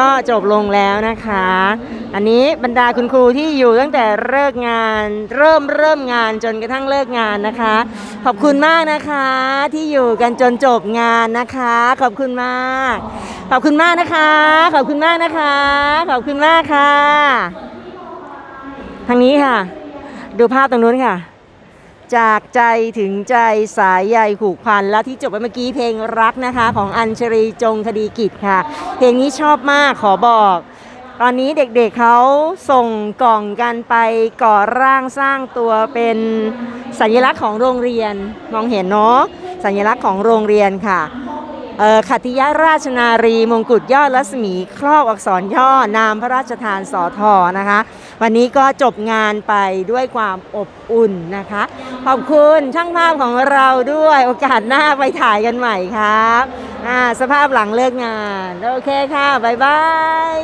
ก็จบลงแล้วนะคะ อันนี้บรรดาคุณครูที่อยู่ตั้งแต่เลิกงาน เริ่มเริ่มงานจนกระทั่งเลิกงานนะคะ ขอบคุณมากนะคะที่อยู่กันจนจบงานนะคะ ขอบคุณมาก ขอบคุณมากนะคะ ขอบคุณมากนะคะ ขอบคุณมากค่ะ ทางนี้ค่ะ ดูภาพตรงนู้นค่ะ จากใจถึงใจสายใยผูกพัน แล้วที่จบไปเมื่อกี้เพลงรักนะคะ ของอัญชรีจงคดีกิจค่ะ เพลงนี้ชอบมากขอบอก ตอนนี้เด็กๆเเขาส่งกล่องกันไปก่อร่างสร้างตัวเป็นสัญลักษณ์ของโรงเรียนมองเห็นเนาะสัญลักษณ์ของโรงเรียนค่ะขัตติยราชนารี มงกุฎยอดรัศมี ครอบอักษรย่อนามพระราชทานสอทอนะคะ วันนี้ก็จบงานไปด้วยความอบอุ่นนะคะ ขอบคุณช่างภาพของเราด้วยโอกาสหน้าไปถ่ายกันใหม่ครับอ่าสภาพหลังเลิกงาน โอเคค่ะ บ๊ายบาย